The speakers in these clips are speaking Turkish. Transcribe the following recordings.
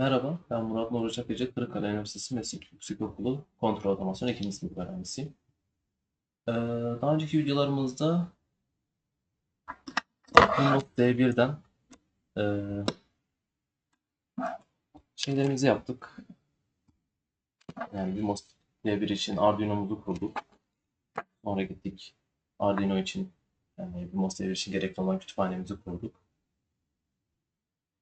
Merhaba, ben Murat Nur Çakıcı, Kırıkkale Üniversitesi Meslek Yüksekokulu Kontrol Otomasyon 2. sınıf öğrencisiyim. Ee, daha önceki videolarımızda Windows D1'den e, şeylerimizi yaptık. Yani Windows D1 için Arduino'muzu kurduk. Sonra gittik Arduino için, yani Windows D1 için gerekli olan kütüphanemizi kurduk.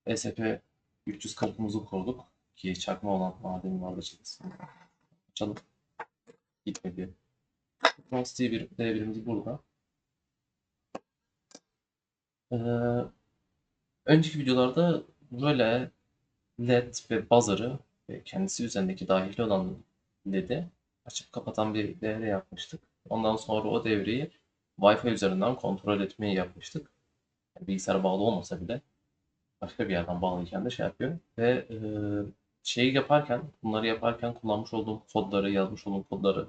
ESP 340'ımızı kurduk ki çakma olan madenin vardı çıksın. Açalım. Gitmedi. Windows D1, D1'imiz burada. Ee, önceki videolarda böyle LED ve buzzer'ı ve kendisi üzerindeki dahili olan LED'i açıp kapatan bir devre yapmıştık. Ondan sonra o devreyi Wi-Fi üzerinden kontrol etmeyi yapmıştık. Yani bilgisayara bağlı olmasa bile başka bir yerden bağlıyken de şey yapıyor. Ve e, şeyi yaparken, bunları yaparken kullanmış olduğum kodları, yazmış olduğum kodları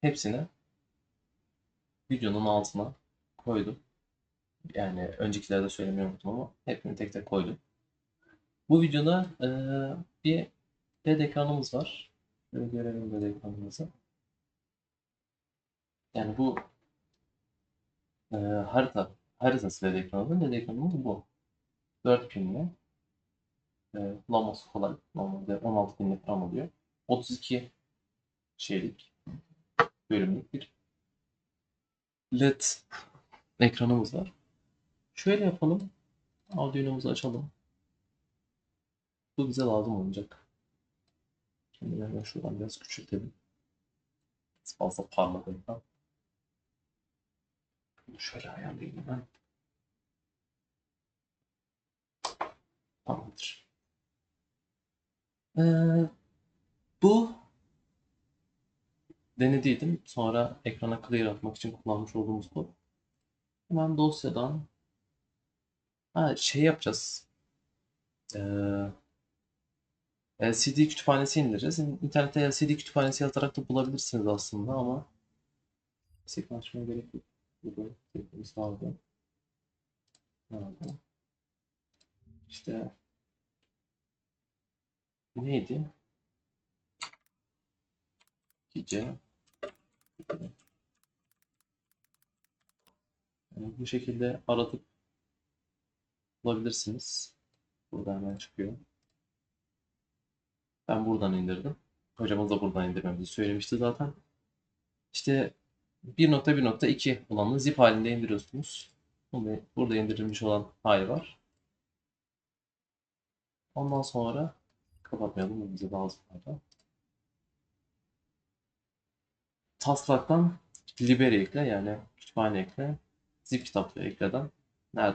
hepsini videonun altına koydum. Yani öncekilerde söylemeyi unuttum ama hepsini tek tek koydum. Bu videoda e, bir LED ekranımız var. Şöyle görelim LED ekranımızı. Yani bu e, harita haritası LED ekranı. LED ekranımız bu. 4 pinli. E, kullanması kolay. Normalde 16 pinli falan oluyor. 32 şeylik bölümlük bir LED ekranımız var. Şöyle yapalım. Arduino'muzu açalım. Bu bize lazım olacak. Şimdi hemen şuradan biraz küçültelim. Fazla parlak ekran. Şöyle ayarlayayım ben. Tamamdır. Ee, bu denediydim. Sonra ekrana clear atmak için kullanmış olduğumuz kod. Hemen dosyadan ha, şey yapacağız. Ee, LCD kütüphanesi indireceğiz. İnternette LCD kütüphanesi yazarak da bulabilirsiniz aslında ama sekme açmaya gerek yok. Burada tekimiz vardı. Nerede? İşte neydi? Gece. Yani bu şekilde aratıp bulabilirsiniz. Burada hemen çıkıyor. Ben buradan indirdim. Hocamız da buradan indirmemizi söylemişti zaten. İşte 1.1.2 olanı zip halinde indiriyorsunuz. Burada indirilmiş olan hali var. Ondan sonra kapatmayalım bize lazım zaten. Taslaktan liberi ekle yani kütüphane ekle. Zip kitapları ekleden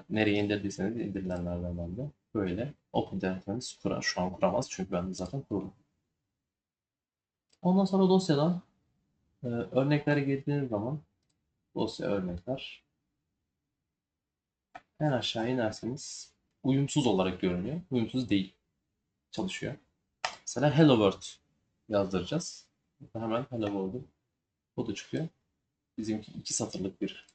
nereye indirdiyseniz indirilenlerden ben de böyle Open denetmeniz kurar. Şu an kuramaz çünkü ben de zaten kurdum. Ondan sonra dosyadan e, örneklere girdiğiniz zaman dosya örnekler en aşağı inerseniz uyumsuz olarak görünüyor. Uyumsuz değil. Çalışıyor. Mesela Hello World yazdıracağız. Hemen Hello World'u o da çıkıyor. Bizimki iki satırlık bir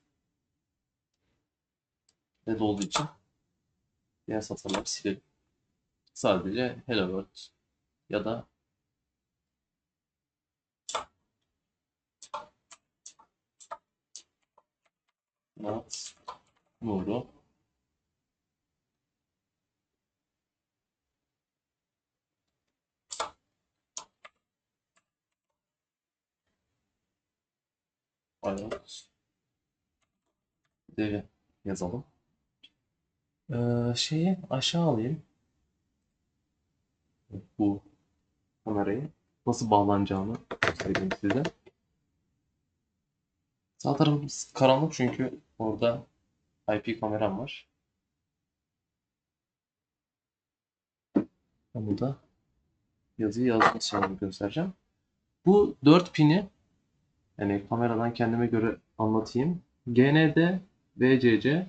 LED olduğu için diğer satırları silelim. Sadece Hello World ya da Not Nuru Ayot Devi yazalım. Ee, şeyi aşağı alayım. Bu kamerayı nasıl bağlanacağını göstereyim size. Sağ tarafımız karanlık çünkü orada IP kameram var. Ben burada yazıyı yazma göstereceğim. Bu 4 pini yani kameradan kendime göre anlatayım. GND, VCC,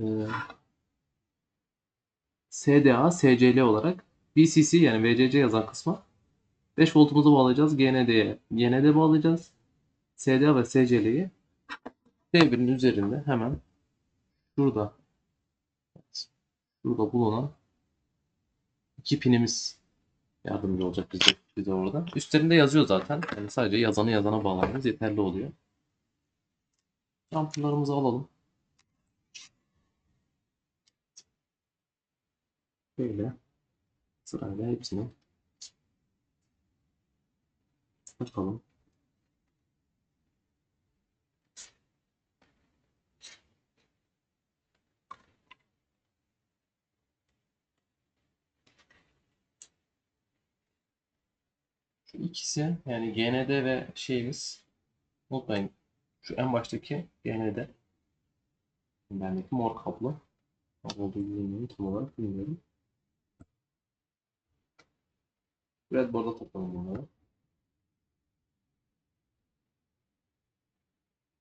e, SDA, SCL olarak VCC yani VCC yazan kısma 5 voltumuzu bağlayacağız. GND'ye GND bağlayacağız. SDA ve SCL'yi D1'in üzerinde hemen şurada şurada bulunan iki pinimiz yardımcı olacak bize, bize orada. Üstlerinde yazıyor zaten. Yani sadece yazanı yazana bağlamamız yeterli oluyor. Ampullarımızı alalım. Böyle sırayla hepsini bakalım. Şu ikisi yani GND ve şeyimiz unutmayın şu en baştaki GND bendeki mor kablo olduğu bilmiyorum tam olarak bilmiyorum. Breadboard'a takalım bunları.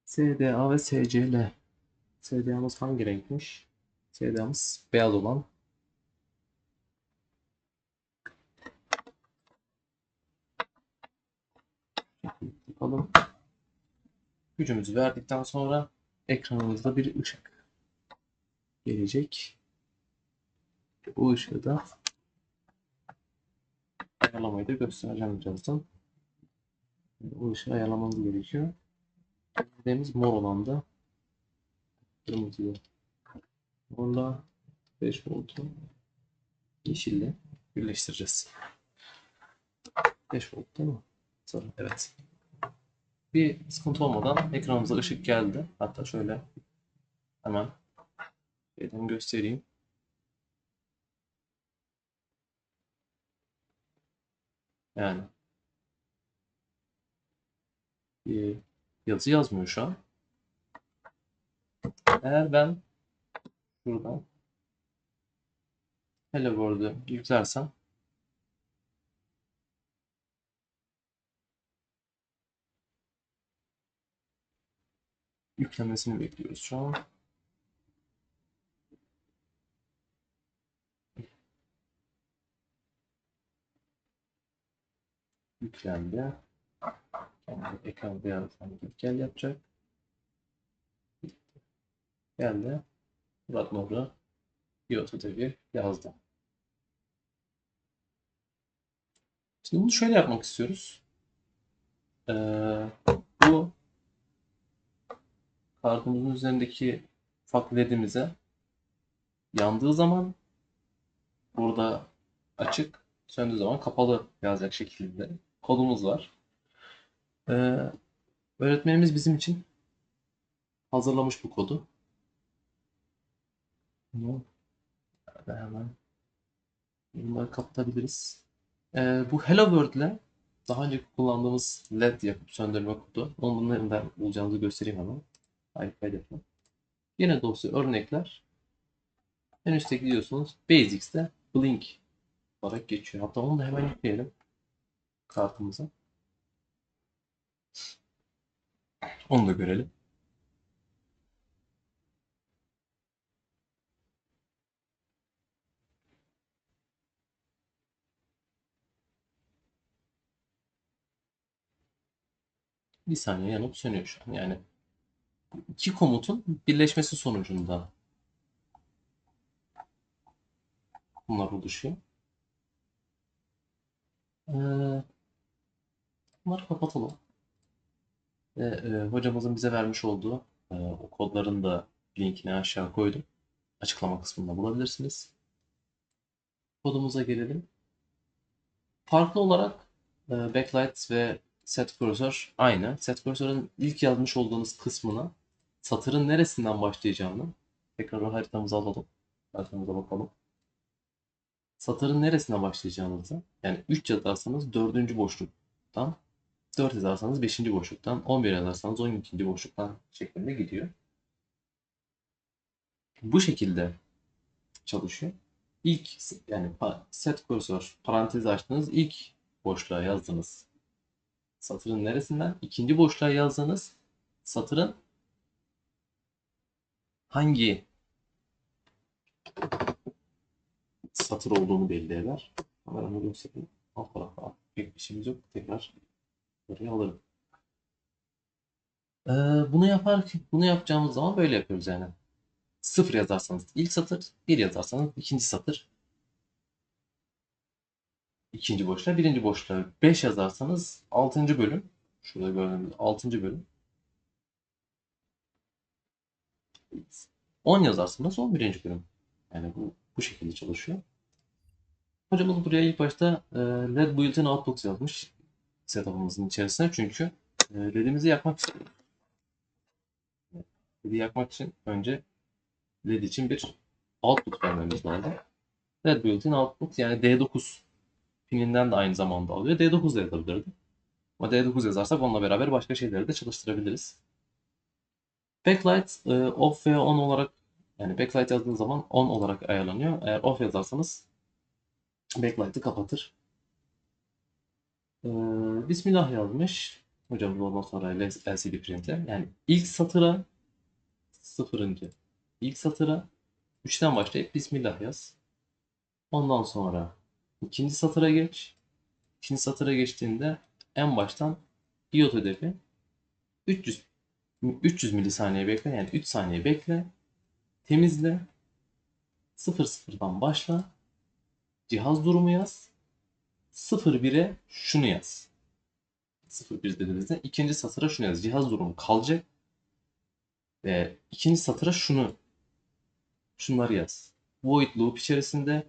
SDA ve SCL. SDA'mız hangi renkmiş? SDA'mız beyaz olan. Bakalım. Gücümüzü verdikten sonra ekranımızda bir ışık gelecek. Bu ışığı da ayarlamayı da göstereceğim birazdan. Bu ışığı ayarlamamız gerekiyor. Dediğimiz mor olan da kırmızılı. Morla 5 voltu yeşille birleştireceğiz. 5 volt değil mi? Sarı. Evet. Bir sıkıntı olmadan ekranımıza ışık geldi. Hatta şöyle hemen şeyden göstereyim. Yani bir yazı yazmıyor şu an. Eğer ben şuradan Hello World'u yüklersem yüklemesini bekliyoruz şu an. Yüklendi. Kendi ekran beyazdan gel yapacak. Geldi. Murat Yoto TV yazdı. Şimdi bunu şöyle yapmak istiyoruz. Ee, bu kartımızın üzerindeki ufak ledimize yandığı zaman burada açık, söndüğü zaman kapalı yazacak şekilde kodumuz var. Ee, öğretmenimiz bizim için hazırlamış bu kodu. Bunu hemen bunları kapatabiliriz. Ee, bu Hello World ile daha önce kullandığımız LED yakıp söndürme kodu. Onu nereden bulacağınızı göstereyim hemen. Hayır. Yine dosya örnekler. En üstte gidiyorsunuz. Basics'te Blink olarak geçiyor. Hatta onu da hemen yükleyelim kartımıza. Onu da görelim. Bir saniye yanıp sönüyor şu an. Yani iki komutun birleşmesi sonucunda bunlar oluşuyor. Ee, bunları kapatalım. Ve e, hocamızın bize vermiş olduğu e, o kodların da linkini aşağı koydum. Açıklama kısmında bulabilirsiniz. Kodumuza gelelim. Farklı olarak e, backlight ve set cursor aynı. Set cursor'ın ilk yazmış olduğunuz kısmına satırın neresinden başlayacağını tekrar o haritamızı alalım. Haritamıza bakalım. Satırın neresinden başlayacağınızı yani 3 yazarsanız 4. boşluktan 4 yazarsanız 5. boşluktan 11 yazarsanız 12. boşluktan şeklinde gidiyor. Bu şekilde çalışıyor. İlk yani set cursor parantez açtığınız ilk boşluğa yazdığınız satırın neresinden ikinci boşluğa yazdığınız satırın hangi satır olduğunu belli eder. Kameramı göstereyim. Alt tarafa pek bir şeyimiz yok. Tekrar buraya alırım. Ee, bunu yapar, bunu yapacağımız zaman böyle yapıyoruz yani. Sıfır yazarsanız ilk satır, bir yazarsanız ikinci satır. ikinci boşluğa. Birinci boşluğa 5 yazarsanız 6. bölüm. Şurada gördüğünüz 6. bölüm. 10 yazarsanız 11. bölüm. Yani bu bu şekilde çalışıyor. Hocamız buraya ilk başta e, LED built-in output yazmış setup'ımızın içerisine çünkü e, LED'imizi yakmak istiyoruz. LED'i yakmak için önce LED için bir output vermemiz lazım. LED built-in output yani D9 pininden de aynı zamanda alıyor. D9 da yazabilirdi. Ama D9 yazarsak onunla beraber başka şeyleri de çalıştırabiliriz. Backlight e, off ve on olarak yani backlight yazdığınız zaman on olarak ayarlanıyor. Eğer off yazarsanız backlight'ı kapatır. Ee, Bismillah yazmış. Hocam ondan sonra LCD print'e. Yani ilk satıra sıfırıncı. İlk satıra 3'ten başlayıp Bismillah yaz. Ondan sonra ikinci satıra geç. İkinci satıra geçtiğinde en baştan iot hedefi 300 300 milisaniye bekle yani 3 saniye bekle. Temizle. 00'dan başla. Cihaz durumu yaz. 01'e şunu yaz. 01 dediğimizde ikinci satıra şunu yaz. Cihaz durumu kalacak. Ve ikinci satıra şunu şunları yaz. Void loop içerisinde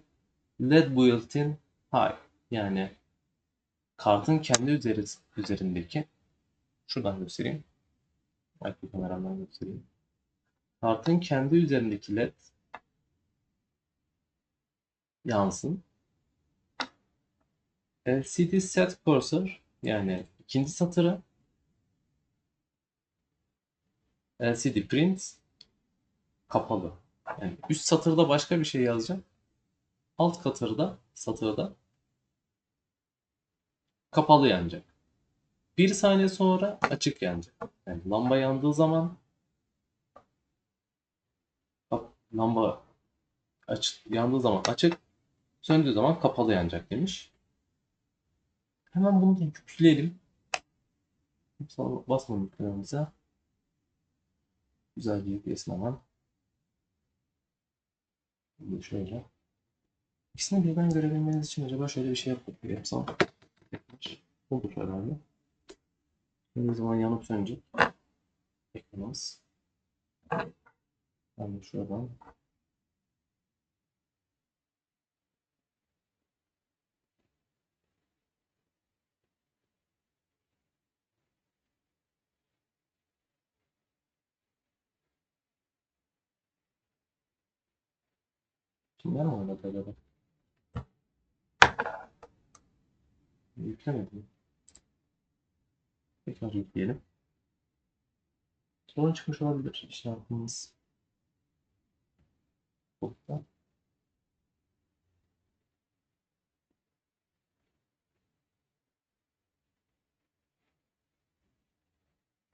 LED built-in high yani kartın kendi üzeri, üzerindeki şuradan göstereyim. Arka kameramdan göstereyim. Kartın kendi üzerindeki led yansın. LCD set cursor yani ikinci satırı LCD print kapalı. Yani üst satırda başka bir şey yazacağım. Alt satırda satırda kapalı yanacak. Bir saniye sonra açık yanacak. Yani lamba yandığı zaman bak lamba açık yandığı zaman açık, söndüğü zaman kapalı yanacak demiş. Hemen bunu da yükleyelim. Sonra basmadım yüklememize. Güzel bir yüklesin hemen. Şimdi şöyle. İkisini birden görebilmeniz için acaba şöyle bir şey yapıp yapsam. Olur herhalde. Ne zaman yanıp sönecek ekranımız. Ben de şuradan Kimler oynadı acaba? Yüklemedim. Tekrar yükleyelim. Sorun çıkmış olabilir. İşte yapmamız. Burada.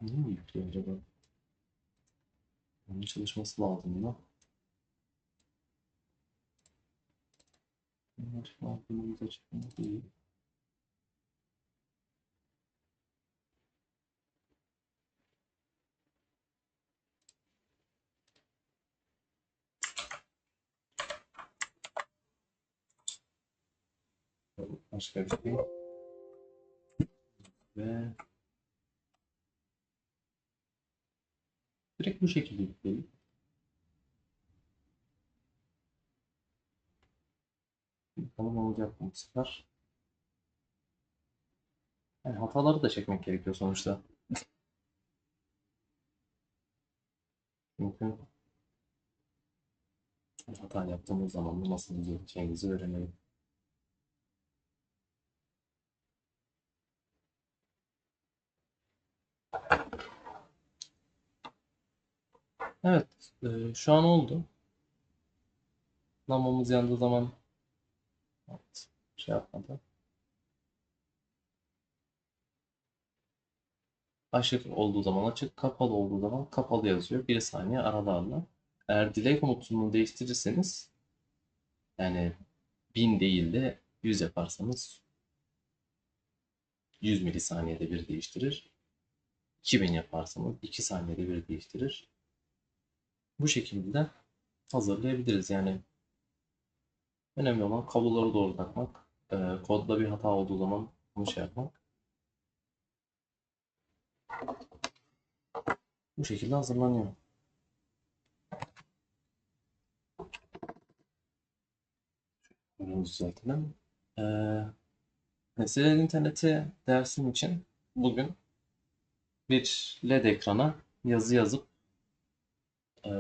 Niye mi yüklüyor acaba? Onun çalışması lazım da. Bunlar aklımıza çıkmadı değil. Başka bir şey. Ve direkt bu şekilde yükleyelim. Bakalım olacak mı bu sefer? Yani hataları da çekmek gerekiyor sonuçta. Çünkü hata yaptığımız zaman nasıl düzelteceğimizi öğrenelim. Evet, e, şu an oldu. Lambamız yandığı zaman evet, şey yapmadı. Açık olduğu zaman açık, kapalı olduğu zaman kapalı yazıyor. Bir saniye aralarla. Eğer delay komutunu değiştirirseniz yani 1000 değil de 100 yaparsanız 100 milisaniyede bir değiştirir. 2000 yaparsanız 2 saniyede bir değiştirir. Bu şekilde hazırlayabiliriz yani. Önemli olan kabloları doğru takmak. e, kodda bir hata olduğu zaman bunu şey yapmak. Bu şekilde hazırlanıyor. Bunu düzeltelim. Ee, Nesneler interneti dersim için bugün bir LED ekrana yazı yazıp e,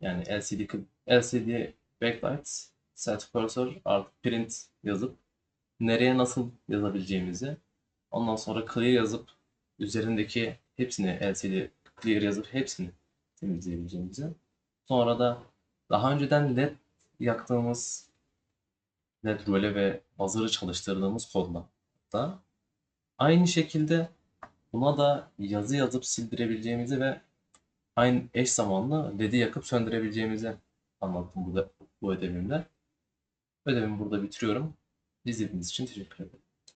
yani LCD LCD backlight set cursor artı print yazıp nereye nasıl yazabileceğimizi ondan sonra clear yazıp üzerindeki hepsini LCD clear yazıp hepsini temizleyebileceğimizi. Sonra da daha önceden LED yaktığımız LED röle ve buzzer'ı çalıştırdığımız kodla da aynı şekilde buna da yazı yazıp sildirebileceğimizi ve aynı eş zamanlı LED'i yakıp söndürebileceğimizi anlattım bu, da, bu ödevimde. Ödevimi burada bitiriyorum. İzlediğiniz için teşekkür ederim.